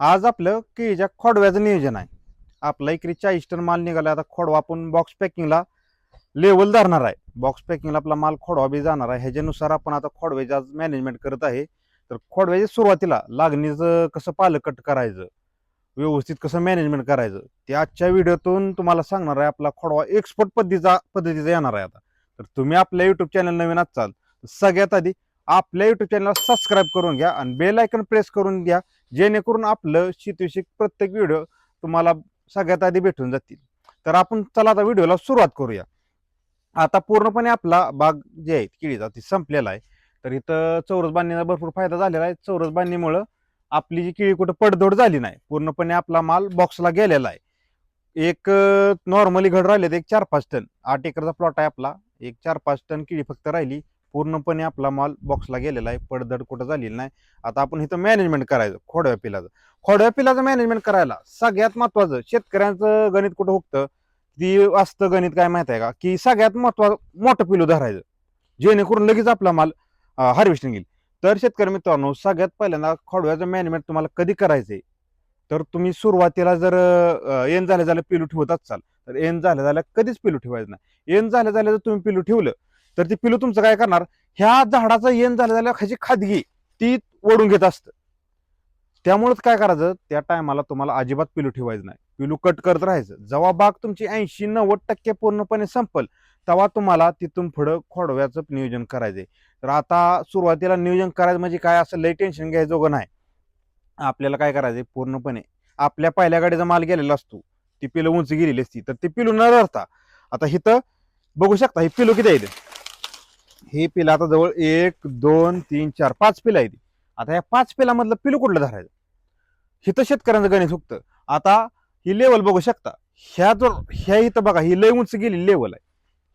आज आपलं केळीच्या खोडव्याचं नियोजन आहे. आपला इकडे चाळीस टन माल निघाला आता खोडवा आपण बॉक्स पॅकिंगला लेवल धरणार आहे. बॉक्स पॅकिंगला आपला माल खोडवा बी जाणार आहे. ह्याच्यानुसार आपण आता खोडव्याचे आज मॅनेजमेंट करत आहे. तर खोडव्याच्या सुरुवातीला लागणीचं कसं पालकट करायचं? व्यवस्थित कसं मॅनेजमेंट करायचं? ते आजच्या व्हिडिओतून तुम्हाला सांगणार आहे. आपला खोडवा एक्सपर्ट पद्धतीचा पद्धतीचा येणार आहे आता. तर तुम्ही आपल्या युट्यूब चॅनल नवीन असाल तर सगळ्यात आधी आपल्या युट्यूब चॅनलला सबस्क्राईब करून घ्या आणि बेल आयकन प्रेस करून घ्या. जेणेकरून आपलं शेतीविषयक प्रत्येक व्हिडिओ तुम्हाला सगळ्यात आधी भेटून जातील. तर आपण चला आता व्हिडिओला सुरुवात करूया. आता पूर्णपणे आपला बाग जे आहे केळीचा ती संपलेला आहे. तर इथं चौरस बांधणीचा भरपूर फायदा झालेला आहे. चौरस बांधणीमुळं आपली जी केळी कुठं पडदोड झाली नाही पूर्णपणे आपला माल बॉक्सला गेलेला आहे. एक नॉर्मली घड राहिले एक चार पाच टन. आठ एकरचा प्लॉट आहे आपला. एक चार पाच टन केळी फक्त राहिली. पूर्णपणे आपला माल बॉक्सला गेलेला आहे. पडदड कुठं झालेली नाही. आता आपण इथं मॅनेजमेंट करायचं खोडव्या पिलाचं. खोडव्या पिलाचं मॅनेजमेंट करायला सगळ्यात महत्वाचं शेतकऱ्यांचं गणित कुठं हुकतं? ती असतं गणित काय माहीत आहे का? की सगळ्यात महत्वाचं मोठं पिलू धरायचं जेणेकरून लगेच आपला माल हार्वेस्टिंग येईल. तर शेतकरी मित्रांनो सगळ्यात पहिल्यांदा खोडव्याचं मॅनेजमेंट तुम्हाला कधी करायचंय? तर तुम्ही सुरुवातीला जर एन झाल्या झाल्या पिलू ठेवत असाल तर एन झाल्या झाल्या कधीच पिलू ठेवायचं नाही. एन झाल्या झाल्या जर तुम्ही पिलू ठेवलं तर ते पिलू तुमचं काय करणार? ह्या झाडाचं येण झाल्या झाल्या खायची खादगी ती ओढून घेत असतं. त्यामुळेच काय करायचं? त्या टायमाला तुम्हाला अजिबात पिलू ठेवायचं नाही. पिलू कट करत राहायचं. जेव्हा बाग तुमची ऐंशी नव्वद टक्के पूर्णपणे संपल तेव्हा तुम्हाला तिथून पुढं खोडव्याचं नियोजन करायचंय. तर आता सुरुवातीला नियोजन करायचं म्हणजे काय? असं लई टेन्शन घ्यायचं नाही. आपल्याला काय करायचंय? पूर्णपणे आपल्या पहिल्या गाडीचा माल गेलेला असतो. ती पिलू उंच गेलेली असती. तर ती पिलू न रडता आता इथं बघू शकता ही पिलू किती आहे हे पिलं आता जवळ एक दोन तीन चार पाच पिलं आहे ती आता या पाच पिलामधलं पिलू कुठलं धरायचं? हिथं शेतकऱ्यांचं गणित हुकतं आता ही लेवल बघू शकता. ह्या जर ह्या इथं बघा ही लय उंच गेली लेवल आहे.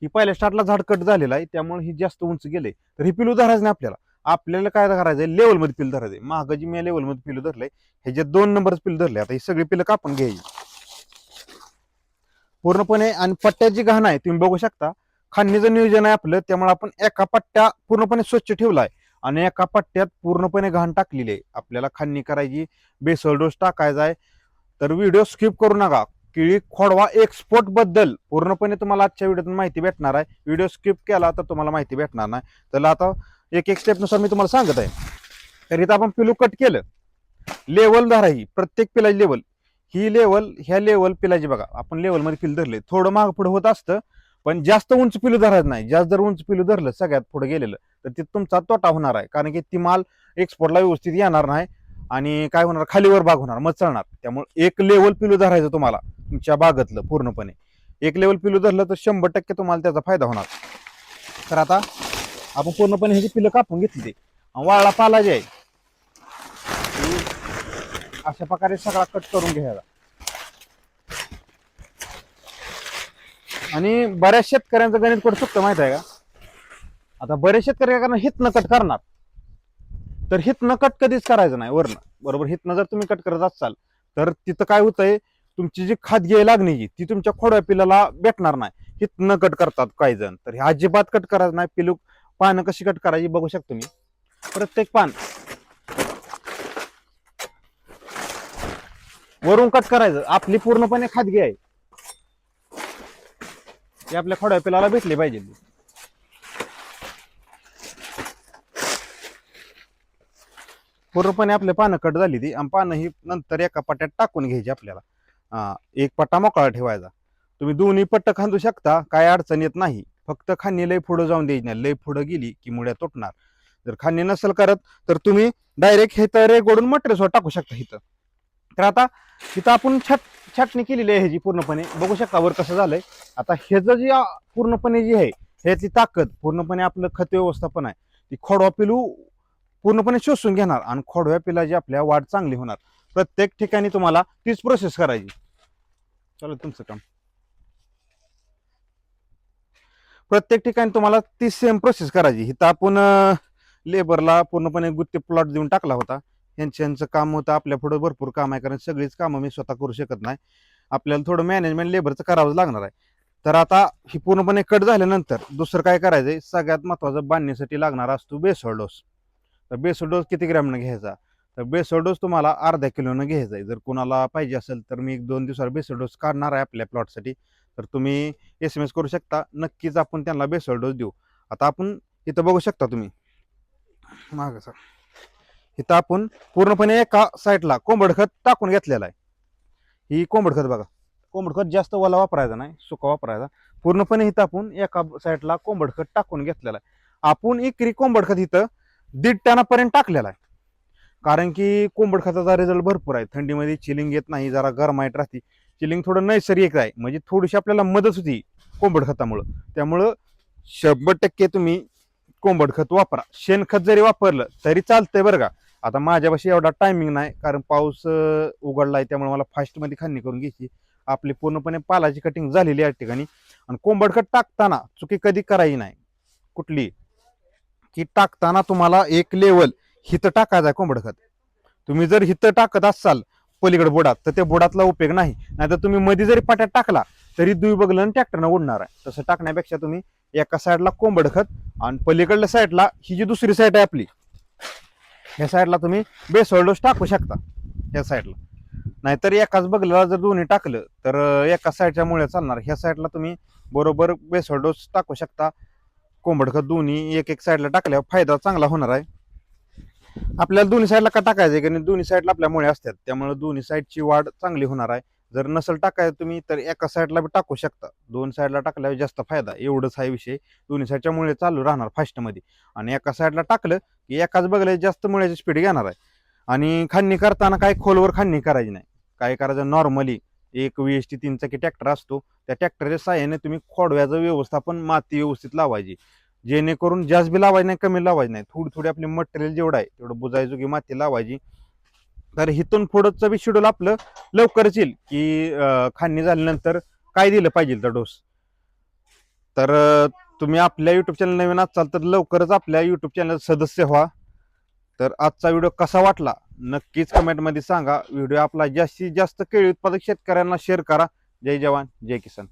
ही पहिल्या स्टार्टला झाड कट झालेलं आहे त्यामुळे ही जास्त उंच गेले. तर ही पिलू धरायचं नाही आपल्याला. आपल्याला काय करायचंय लेवलमध्ये पिल धरायचंय. महागाजी मी लेवलमध्ये पिलू धरलंय जे दोन नंबरच पिल धरले आता ही सगळी पिलं कापून घ्यायची. पूर्णपणे आणि पट्ट्याची घाण आहे तुम्ही बघू शकता. खांडणीचं नियोजन आहे आपलं त्यामुळे आपण एका पट्ट्या पूर्णपणे स्वच्छ ठेवलाय. आणि एका पट्ट्यात पूर्णपणे घाण टाकलेली आहे. आपल्याला खांडणी करायची बेसल डोस टाकायचा आहे. तर व्हिडिओ स्किप करू नका. केळी खोडवा एक्सपोर्टबद्दल पूर्णपणे तुम्हाला आजच्या व्हिडिओतून माहिती भेटणार आहे. व्हिडिओ स्किप केला तर तुम्हाला माहिती भेटणार नाही. तर आता एक एक स्टेपनुसार मी तुम्हाला सांगत आहे. तर इथं आपण पिलू कट केलं. लेवल धराही प्रत्येक पिलाची लेवल. ही लेवल ह्या लेवल पिलाची बघा. आपण लेवलमध्ये पिल धरले. थोडं माग होत असतं. पण जास्त उंच पिलू धरायचं नाही. जास्त जर उंच पिलू धरलं सगळ्यात पुढे गेलेलं तर ते तुमचा तोटा होणार आहे. कारण की ती माल एक्सपोर्टला व्यवस्थित येणार नाही आणि काय होणार? खालीवर बाग होणार मग चढणार. त्यामुळे एक लेवल पिलू धरायचं तुम्हाला तुमच्या बागेतलं पूर्णपणे. एक लेवल पिलू धरलं तर शंभर टक्के तुम्हाला त्याचा फायदा होणार. तर आता आपण पूर्णपणे ह्याची पिलं कापून घेतली. आणि वाळला पाला जे आहे अशा प्रकारे सगळा कट करून घ्यायला आणि बऱ्याच शेतकऱ्यांचं गणित कुठं चुकतं माहीत आहे का? आता बरेच शेतकरी काय करणार? हितनं कट करणार. तर हितनं कट कधीच करायचं नाही वरनं. बरोबर? हितनं जर तुम्ही कट करत असाल तर तिथं काय होतंय? तुमची जी खादगी आहे लागणीची ती तुमच्या खोड्या पिलाला भेटणार नाही. हितनं कट करतात काही जण. तर हे अजिबात कट करायचं नाही. पिलू पानं कशी कट करायची बघू शकतो मी प्रत्येक पान. वरून कट करायचं. आपली पूर्णपणे खादगी आहे. ते आपल्या खोड्या पिलाला भेटले पाहिजे. पूर्णपणे आपले पानं कट झाली ती. आणि पानं ही नंतर एका पट्ट्यात टाकून घ्यायची आपल्याला. एक पट्टा मोकळा ठेवायचा. तुम्ही दोन्ही पट्ट खांदू शकता काय अडचण येत नाही. फक्त खांनी लय पुढं जाऊन द्यायची नाही. लय पुढं गेली की मुळ्या तुटणार. जर खांनी नसेल करत तर तुम्ही डायरेक्ट हे तर रेगोडून मटेरियल टाकू शकता इथं. तर आता इथं आपण छट छाटणी केलेली आहे ह्याची पूर्णपणे. बघू शकता वर कसं झालंय. आता ह्याचं जे पूर्णपणे जी आहे ह्याची ताकद पूर्णपणे आपलं खत व्यवस्थापन आहे. ती खोडवा पिलू पूर्णपणे शोषून घेणार आणि खोडव्या पिलाची आपल्या वाढ चांगली होणार. प्रत्येक ठिकाणी तुम्हाला तीच प्रोसेस करायची. चला तुमचं काम. प्रत्येक ठिकाणी तुम्हाला ती सेम प्रोसेस करायची. इथं आपण लेबरला पूर्णपणे गुत्ते प्लॉट देऊन टाकला होता. यांचं यांचं काम होतं आपल्या पुढं भरपूर काम आहे कारण सगळीच कामं मी स्वतः करू शकत नाही. आपल्याला थोडं मॅनेजमेंट लेबरचं करावं लागणार आहे. तर आता ही पूर्णपणे कट झाल्यानंतर दुसरं काय करायचंय? सगळ्यात महत्त्वाचं बांधण्यासाठी लागणारा असतो बेसळ डोस तर बेसोळ डोस किती ग्रॅमनं घ्यायचा? तर बेसळ डोस तुम्हाला अर्धा किलोनं घ्यायचा आहे. जर कुणाला पाहिजे असेल तर मी एक दोन दिवसावर बेसळ डोस काढणार आहे आपल्या प्लॉटसाठी तर तुम्ही एस एम एस करू शकता. नक्कीच आपण त्यांना बेसळ डोस देऊ. आता आपण इथं बघू शकता तुम्ही. मागं सर इथं आपण पूर्णपणे एका साईडला कोंबड खत टाकून घेतलेलं आहे. ही कोंबड खत बघा. कोंबड खत जास्त ओला वापरायचा नाही सुका वापरायचा. पूर्णपणे इथं आपण एका साईडला कोंबड खत टाकून घेतलेलं आहे. आपण एकरी कोंबड खत इथं दीड टनापर्यंत टाकलेला आहे. कारण की कोंबड खताचा रिझल्ट भरपूर आहे. थंडीमध्ये चिलिंग येत नाही जरा गरमाईट राहते. चिलिंग थोडं नैसर्गिक आहे. म्हणजे थोडीशी आपल्याला मदत होती कोंबड खतामुळं. त्यामुळं शंभर टक्के तुम्ही कोंबड खत वापरा. शेणखत जरी वापरलं तरी चालतंय बरं का. आता माझ्यापाशी एवढा टायमिंग नाही कारण पाऊस उघडला आहे त्यामुळे मला फास्टमध्ये खांनी करून घ्यायची. आपली पूर्णपणे पालाची कटिंग झालेली आहे या ठिकाणी. आणि कोंबड खत टाकताना चुकी कधी करायची नाही. कुठली? की टाकताना तुम्हाला एक लेवल हिथं टाकायचं आहे कोंबड खत तुम्ही जर हिथं टाकत असाल पलीकडे बुडात तर त्या बुडातला उपयोग नाही. नाहीतर तुम्ही मध्ये जरी पाट्यात टाकला तरी दुई बगलं ट्रॅक्टरनं उडणार आहे. तसं टाकण्यापेक्षा तुम्ही एका साईडला कोंबड खत आणि पलीकडल्या साईडला ही जी दुसरी साईड आहे आपली ह्या साईडला तुम्ही बेसळ डोस टाकू शकता ह्या साईडला. नाहीतर एकाच बगलेला जर दोन्ही टाकलं तर एका साईडच्या मुळे चालणार. ह्या साईडला तुम्ही बरोबर बेसळ डोस टाकू शकता. कोंबड खत दोन्ही एक एक साईडला टाकल्यावर फायदा चांगला होणार आहे. आपल्याला दोन्ही साईडला का टाकायचं आहे? कारण दोन्ही साईडला आपल्या मुळे असतात. त्यामुळे दोन्ही साईडची वाढ चांगली होणार आहे. जर नसल टाकायचं तुम्ही तर एका साईडला बी टाकू शकता. दोन साईडला टाकल्यावर जास्त फायदा. एवढंच हा विषय. दोन्ही साईडच्या मुळे चालू राहणार फास्टमध्ये आणि एका साईडला टाकलं की एकाच बघलं जास्त मुळ्याची स्पीड घेणार आहे. आणि खांडणी करताना काय खोलवर खांडणी करायची नाही. काय करायचं? नॉर्मली एक वी एस टी तीन चाकी ट्रॅक्टर असतो. त्या ट्रॅक्टरच्या साह्याने तुम्ही खोडव्याचं व्यवस्थापन माती व्यवस्थित लावायची. जेणेकरून जास्त बी लावायची नाही कमी लावायची नाही. थोडी थोडी आपली मटेरियल जेवढं आहे तेवढं बुजायचो माती लावायची. तर हिथून पुढचं बी शेड्यूल आपलं लवकरच येईल की अं, झाल्यानंतर काय दिलं पाहिजे तर डोस. तर तुम्ही आपल्या युट्यूब चॅनल नवीन असाल तर लवकरच आपल्या युट्यूब चॅनल सदस्य व्हा. तर आजचा व्हिडिओ कसा वाटला नक्कीच कमेंटमध्ये सांगा. व्हिडिओ आपला जास्तीत जास्त केळी उत्पादक शेतकऱ्यांना शेअर करा. जय जवान जय किसान.